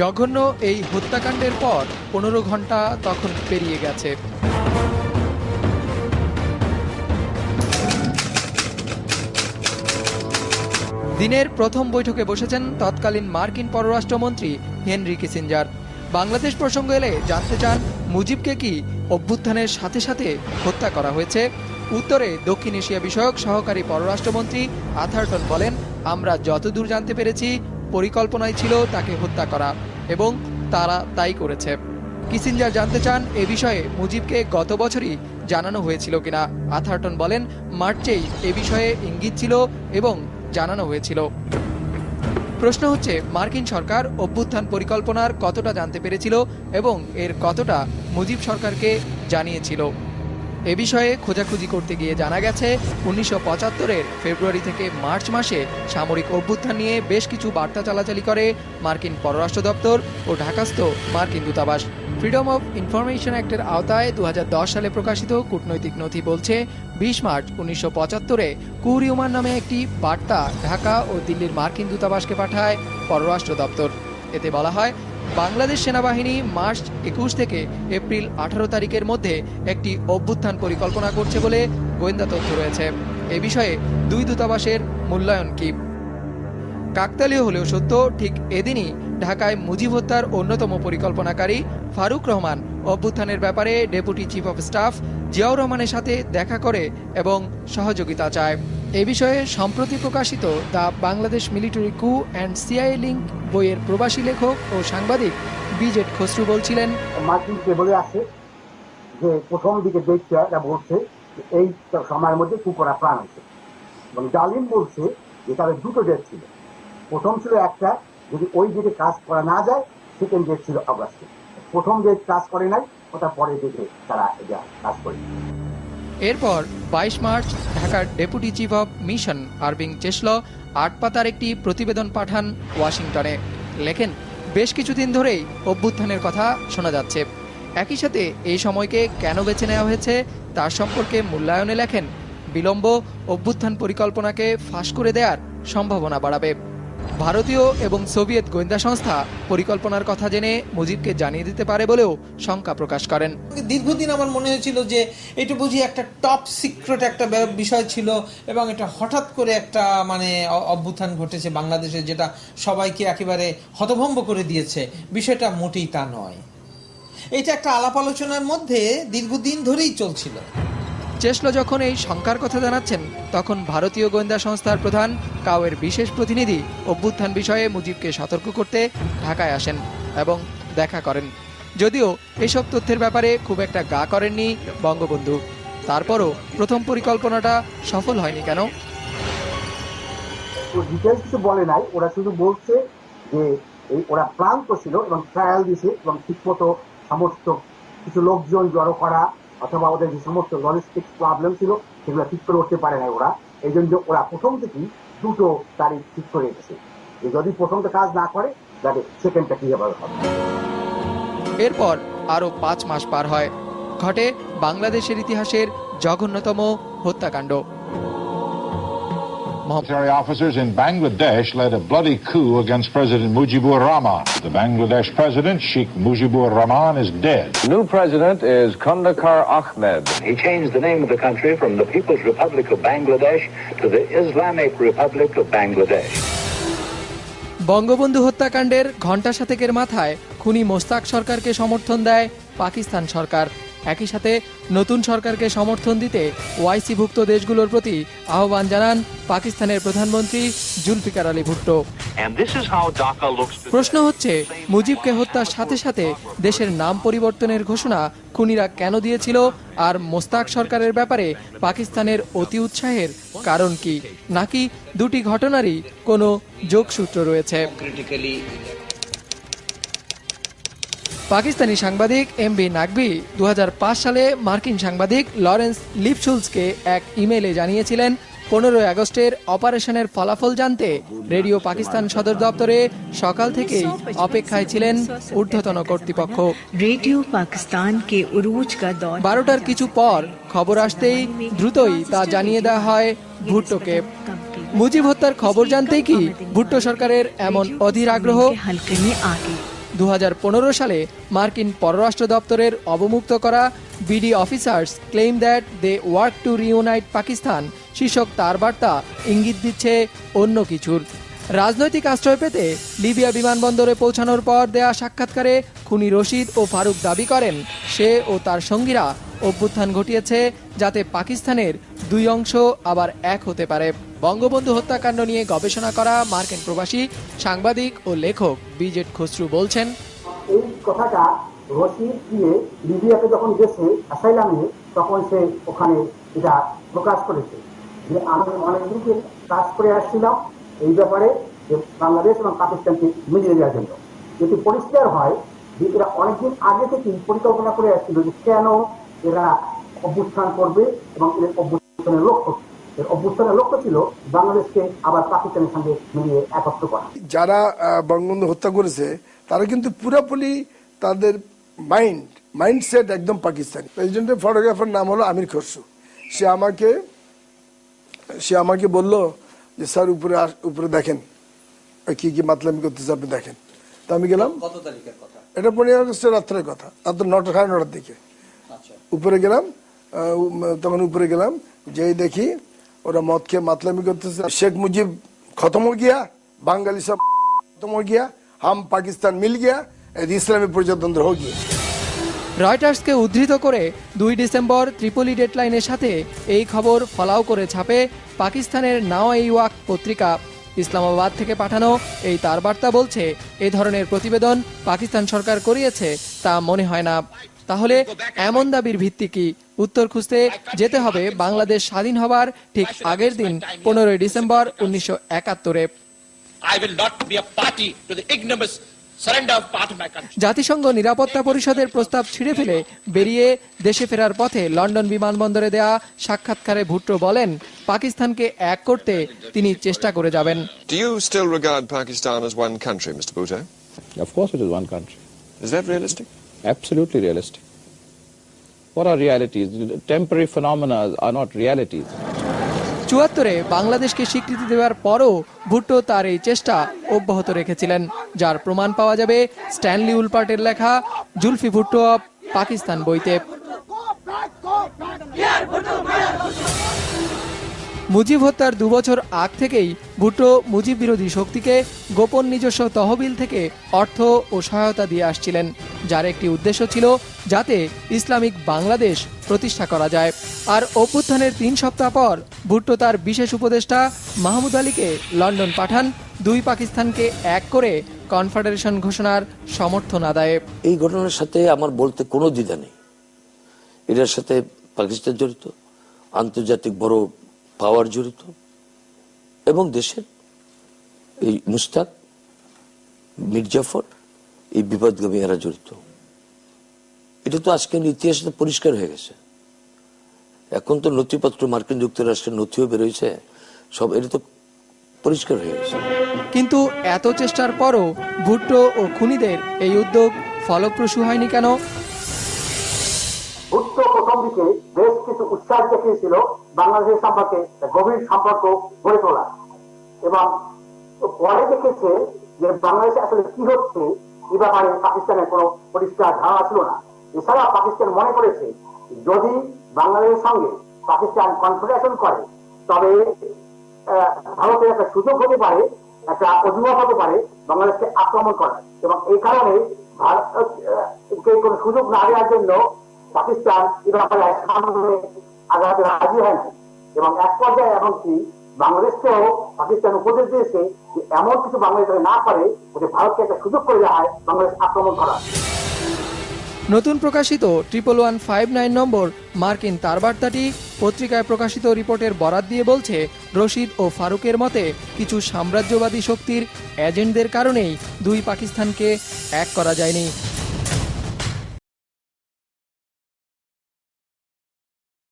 জঘন্য এই হত্যাকাণ্ডের পর পনেরো ঘণ্টা তখন পেরিয়ে গেছে। দিনের প্রথম বৈঠকে বসেছেন তৎকালীন মার্কিন পররাষ্ট্রমন্ত্রী হেনরি কিসিঞ্জার। বাংলাদেশ প্রসঙ্গ এলে জানতে চান মুজিবকে কি অভ্যুত্থানের সাথে সাথে হত্যা করা হয়েছে। উত্তরে দক্ষিণ এশিয়া বিষয়ক সহকারী পররাষ্ট্রমন্ত্রী আথারটন বলেন, আমরা যতদূর জানতে পেরেছি পরিকল্পনায় ছিল তাকে হত্যা করা। এবং তারা তাই করেছে। কিসিঞ্জার জানতে চান এ বিষয়ে মুজিবকে গত বছরই জানানো হয়েছিল কিনা। আথারটন বলেন, মার্চেই এ বিষয়ে ইঙ্গিত ছিল এবং জানানো হয়েছিল। প্রশ্ন হচ্ছে, মার্কিন সরকার অভ্যুত্থান পরিকল্পনার কতটা জানতে পেরেছিল এবং এর কতটা মুজিব সরকারকে জানিয়েছিল? এ বিষয়ে খোঁজাখুঁজি করতে গিয়ে জানা গেছে, উনিশশো পঁচাত্তরের ফেব্রুয়ারি থেকে মার্চ মাসে সামরিক অভ্যুত্থান নিয়ে বেশ কিছু বার্তা চালাচালি করে মার্কিন পররাষ্ট্র দপ্তর ও ঢাকাস্থ মার্কিন দূতাবাস। ফ্রিডম অফ ইনফরমেশন অ্যাক্টের আওতায় দু হাজার দশ সালে প্রকাশিত কূটনৈতিক নথি বলছে, বিশ মার্চ উনিশশো পঁচাত্তরে কুরিউমান নামে একটি বার্তা ঢাকা ও দিল্লির মার্কিন দূতাবাসকে পাঠায় পররাষ্ট্র দপ্তর। এতে বলা হয় বাংলাদেশ সেনাবাহিনী মার্চ একুশ থেকে এপ্রিল আঠারো তারিখের মধ্যে একটি অভ্যুত্থান পরিকল্পনা করছে বলে গোয়েন্দা তথ্য রয়েছে। এ বিষয়ে দুই দূতাবাসের মূল্যায়ন কি? কাকতালীয় হলেও সত্য, ঠিক এদিনই ঢাকায় মুজিব হত্যার অন্যতম পরিকল্পনাকারী ফারুক রহমান অভ্যুত্থানের ব্যাপারে deputy chief of staff Ziaur রহমানের সাথে দেখা করে এবং সহযোগিতা চায়। এ বিষয়ে সম্প্রতি প্রকাশিত the Bangladesh military coup and CIA link বইয়ের প্রবাসী লেখক ও সাংবাদিক বিজেট খসরু বলছিলেন, মার্কিন কেবলে আছে যে প্রথম দিকে ডেটটা এটা বলছে এই সময়ের মধ্যে কুকুরা প্রাণ আছে। এবং ডালিম বলছে যে তাদের দুটো ডেট ছিল। প্রথম ছিল একটা, যদি ওই ডেটে কাজ করা না যায় সেকেন্ড ডেট ছিল অগাস্টে। প্রথম ডেট কাজ করে নাই ওটা পরে ডেটে তারা কাজ করে। এরপর বাইশ মার্চ ঢাকার ডেপুটি চিফ অব মিশন আরবিং চেসল আট পাতার একটি প্রতিবেদন পাঠান ওয়াশিংটনে। লেখেন, বেশ কিছুদিন ধরেই অভ্যুত্থানের কথা শোনা যাচ্ছে। একই সাথে এই সময়কে কেন বেছে নেওয়া হয়েছে তার সম্পর্কে মূল্যায়নে লেখেন, বিলম্ব অভ্যুত্থান পরিকল্পনাকে ফাঁস করে দেওয়ার সম্ভাবনা বাড়াবে। ভারতীয় এবং সোভিয়েত গোয়েন্দা সংস্থা পরিকল্পনার কথা জেনে মুজিবকে জানিয়ে দিতে পারে বলেও শঙ্কা প্রকাশ করেন। দীর্ঘদিন আমার মনে হয়েছিল যে এটা বুঝি একটা টপ সিক্রেট একটা বিষয় ছিল এবং এটা হঠাৎ করে একটা মানে অভ্যুত্থান ঘটেছে বাংলাদেশে যেটা সবাইকে একেবারে হতভম্ব করে দিয়েছে। বিষয়টা মোটেই তা নয়। এটা একটা আলাপ আলোচনার মধ্যে দীর্ঘদিন ধরেই চলছিল। চেসল যখন এই শঙ্কার কথা জানাচ্ছেন, তখন ভারতীয় গোয়েন্দা সংস্থার প্রধান, কাওয়ের বিশেষ প্রতিনিধি অভ্যুত্থান বিষয়ে মুজিবকে সতর্ক করতে ঢাকায় আসেন এবং দেখা করেন। যদিও এসব তথ্যের ব্যাপারে খুব একটা গা করেননি বঙ্গবন্ধু। তারপরও প্রথম পরিকল্পনাটা সফল হয়নি কেন? ডিটেলস কিছু বলে নাই। ওরা শুধু বলছে যে এই ওরা ক্লান্ত ছিল এবং ট্রায়াল দিছে এবং ঠিকমতো সমস্ত কিছু লোকজন জড়ো করা অথবা আমাদের যে সমস্ত লজিস্টিক প্রবলেম ছিল, সেগুলো ঠিক করে উঠতে পারে না ওরা। এই জন্য ওরা প্রথম থেকেই দুটো তারিখ ঠিক করে এসেছে যে যদি প্রথমটা কাজ না করে, তাহলে সেকেন্ডটা কীভাবে হবে? এরপর আরও পাঁচ মাস পার হয়। ঘটে বাংলাদেশের ইতিহাসের জঘন্যতম হত্যাকাণ্ড। Military officers in Bangladesh led a bloody coup against President Mujibur Rahman. The Bangladesh president, Sheikh Mujibur Rahman, is dead. The new president is Kandakar Ahmed. He changed the name of the country from the People's Republic of Bangladesh to the Islamic Republic of Bangladesh. Bangabandhu হত্যাকাণ্ডের ঘণ্টা শতকের মাথায় খুনি মোস্তাক সরকারকে সমর্থন দেয় পাকিস্তান সরকার একই সাথে নতুন সরকারকে সমর্থন দিতে ওয়াইসিভুক্ত দেশগুলোর প্রতি আহ্বান জানান পাকিস্তানের প্রধানমন্ত্রী জুলফিকার আলী ভুট্টো. প্রশ্ন হচ্ছে মুজিবকে হত্যার সাথে সাথে দেশের নাম পরিবর্তনের ঘোষণা খুনিরা কেন দিয়েছিল আর মোস্তাক সরকারের ব্যাপারে পাকিস্তানের অতি উৎসাহের কারণ কি? নাকি দুটি ঘটনারই কোনো যোগসূত্র রয়েছে? পাকিস্তানি সাংবাদিক এম বি নাকবি দু সালে মার্কিন সাংবাদিক লরেন্স লিপসুলসকে এক ইমেইলে জানিয়েছিলেন পনেরোই আগস্টের অপারেশনের ফলাফল জানতে রেডিও পাকিস্তান সদর দপ্তরে সকাল থেকেই অপেক্ষায় ছিলেন ঊর্ধ্বতন কর্তৃপক্ষ। রেডিও পাকিস্তান কে উরুজ কা বারোটার কিছু পর খবর আসতেই দ্রুতই তা জানিয়ে দেওয়া হয় ভুট্টোকে মুজিব হত্যার খবর জানতেই কি ভুট্টো সরকারের এমন অধীর আগ্রহ? হালকে আগে। দু হাজার পনেরো সালে মার্কিন পররাষ্ট্র দপ্তরের অবমুক্ত করা BD officers claim that they work to reunite Pakistan. শীর্ষক তার বার্তা ইঙ্গিত দিচ্ছে অন্য কিছুর। রাজনৈতিক আশ্রয় পেতে লিবিয়া বিমানবন্দরে পৌঁছানোর পর দেয়া সাক্ষাৎকারে খুনি রশিদ ও ফারুক দাবি করেন, সে ও তার সঙ্গীরা অভ্যুত্থান ঘটিয়েছে যাতে পাকিস্তানের দুই অংশ আবার এক হতে পারে। বঙ্গবন্ধু হত্যাকাণ্ড নিয়ে গবেষণা করা মার্কিন প্রবাসী সাংবাদিক ও লেখক বিজেট খসরু বলছেন, এই কথাটা রশিদ দিয়ে লিবিয়াতে যখন গেছে অ্যাসাইলামে তখন সে ওখানে এটা প্রকাশ করেছে। যে আমি অনেকদিনকে কাজ করে আসছিলাম এই ব্যাপারে বাংলাদেশ এবং পাকিস্তানকে মিলিয়ে দেওয়ার জন্য। যদি পরিষ্কার হয় যে এরা অনেকদিন আগে থেকেই পরিকল্পনা করে আসছিল যে কেন এরা অভ্যুত্থান করবে এবং এদের অভ্যুত্থানের লক্ষ্য এর অভ্যুত্থানের লক্ষ্য ছিল বাংলাদেশকে আবার পাকিস্তানের সঙ্গে মিলিয়ে একত্র করা। যারা বঙ্গবন্ধু হত্যা করেছে তারা কিন্তু পুরোপুরি তাদের মাইন্ড মাইন্ডসেট একদম পাকিস্তানি। প্রেসিডেন্টের ফটোগ্রাফার নাম হলো আমির খসরু। সে আমাকে সে আমাকে বলল যে স্যার উপরে উপরে দেখেন। কি কি মাতলামি করতেছে আপনি দেখেন। তো আমি গেলাম। কত তারিখের কথা? এটা পনেরো আগস্টের রাত্রের কথা। রাত্র নটা সাড়ে নটার দিকে। উপরে গেলাম তখন উপরে গেলাম, যেই দেখি ওরা মদ খেয়ে মাতলামি করতেছে। শেখ মুজিব খতম হো গিয়া, বাঙালি সব খতম হো গিয়া, হাম পাকিস্তান মিল গিয়া ইসলামী প্রজাতন্ত্র হো গিয়া। রয়টার্সকে উদ্ধৃত করে দুই ডিসেম্বর ত্রিপলি ডেডলাইনের সাথে এই খবর ফলাও করে ছাপে পাকিস্তানের নাও এই ওয়াক পত্রিকা। ইসলামাবাদ থেকে পাঠানো এই তার বার্তা বলছে, এ ধরনের প্রতিবেদন পাকিস্তান সরকার করিয়েছে তা মনে হয় না। তাহলে এমন দাবির ভিত্তি কি উত্তর খুঁজতে যেতে হবে বাংলাদেশ স্বাধীন হবার ঠিক আগের দিন পনেরোই ডিসেম্বর উনিশশো একাত্তরে. জাতিসংঘ নিরাপত্তা পরিষদের প্রস্তাব ছিঁড়ে ফেলে বেরিয়ে দেশে ফেরার পথে লন্ডন বিমানবন্দরে দেয়া সাক্ষাৎকারে ভুট্টো বলেন পাকিস্তানকে এক করতে তিনি চেষ্টা করে যাবেন Do you still regard Pakistan as one country, Mr. Bhutto? Of course it is one country. Is that realistic? Absolutely realistic. What are realities? Temporary phenomena are not realities. চুয়াত্তরে বাংলাদেশকে স্বীকৃতি দেওয়ার পরও ভুট্টো তার এই চেষ্টা অব্যাহত রেখেছিলেন, যার প্রমাণ পাওয়া যাবে স্ট্যানলি উলপার্টের লেখা জুলফি ভুট্টো অব পাকিস্তান বইতে মুজিব হত্যার দুবছর আগ থেকেই ভুট্টো মুজিব বিরোধী শক্তিকে গোপন নিজস্ব তহবিল থেকে অর্থ ও সহায়তা দিয়ে আসছিলেন, যার একটি উদ্দেশ্য ছিল যাতে ইসলামিক বাংলাদেশ প্রতিষ্ঠা করা যায়। আর অভ্যুত্থানের তিন সপ্তাহ পর ভুট্টো তার বিশেষ উপদেষ্টা মাহমুদ আলীকে লন্ডন পাঠান, দুই পাকিস্তানকে এক করে কনফেডারেশন ঘোষণার সমর্থন আদায়ে। এই ঘটনার সাথে আমার বলতে কোনো দ্বিধা নেই। এটার সাথে পাকিস্তান জড়িত। আন্তর্জাতিক বড় পাওয়ার জড়িত এবং দেশের এই মুস্তাক মির্জাফর এই বিপদগামী এরা জড়িত। এটা তো আজকের ইতিহাসে তো পরিষ্কার হয়ে গেছে। এখন তো নথিপত্র মার্কিন যুক্তরাষ্ট্রের নথিও বেরোয়েছে সব এটা তো পরিষ্কার হয়ে গেছে। কিন্তু এত চেষ্টার পরও ভুট্টো ও খুনিদের এই উদ্যোগ ফলপ্রসূ হয়নি কেন? ভুট্টো প্রথম দিকে বেশ কিছু উৎসাহ দেখিয়েছিল বাংলাদেশের সম্পর্কে গভীর সম্পর্ক গড়ে তোলা। এবং পরে দেখেছে যে বাংলাদেশে আসলে কি হচ্ছে এই ব্যাপারে পাকিস্তানের কোনো পরিষ্কার ধারণা ছিল না। এছাড়া পাকিস্তান মনে করেছে, যদি বাংলাদেশের সঙ্গে পাকিস্তান কনফেডারেশন করে, তবে ভারতের একটা সুযোগ হতে পারে, একটা অজুহাত হতে পারে বাংলাদেশকে আক্রমণ করার। এবং এই কারণে ভারতকে কোনো সুযোগ না দেওয়ার জন্য পাকিস্তান এ ব্যাপারে সামনে আগাতে রাজি হয় না এবং এক পর্যায়ে এমনকি বাংলাদেশকেও পাকিস্তান উপদেশ দিয়েছে যে এমন কিছু বাংলাদেশ না করে যে ভারতকে একটা সুযোগ করে দেওয়া হয় বাংলাদেশ আক্রমণ করার। নতুন প্রকাশিত triple one five nine number মার্কিন তার বার্তাটি পত্রিকায় প্রকাশিত রিপোর্টের বরাত দিয়ে বলছে, রশিদ ও ফারুকের মতে কিছু সাম্রাজ্যবাদী শক্তির এজেন্টদের কারণেই দুই পাকিস্তানকে এক করা যায়নি।